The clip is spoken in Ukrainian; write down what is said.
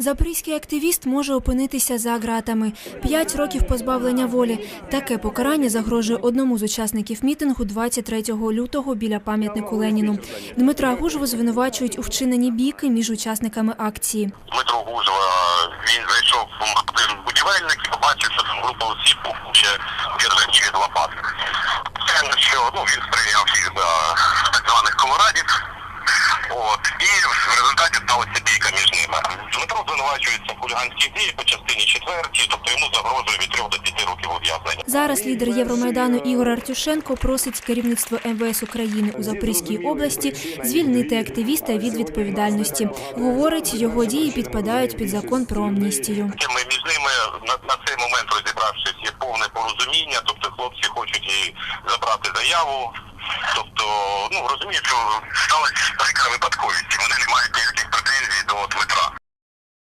Запорізький активіст може опинитися за ґратами. П'ять років позбавлення волі. Таке покарання загрожує одному з учасників мітингу 23 лютого біля пам'ятнику Леніну. Дмитра Гужву звинувачують у вчиненні бійки між учасниками акції. Дмитро Гужва, він зайшов в магазин будівельник і побачив, що там група осіб ще держані від лопат. Звичайно, що ну, він стріляв всіх так званих колорадів. От, і в результаті сталася бійка між ними. Дмитро звинувачується в діях по частині 4, тобто йому загрожує від 3 до 5 років ув'язнення. Зараз лідер Євромайдану Ігор Артюшенко просить керівництво МВС України у Запорізькій області звільнити активіста від відповідальності. Говорить, його дії підпадають під закон про амністію. Ми між ними на, на цей момент розібравшись є повне порозуміння, тобто хлопці хочуть і забрати заяву. Тобто, ну розуміють, що сталася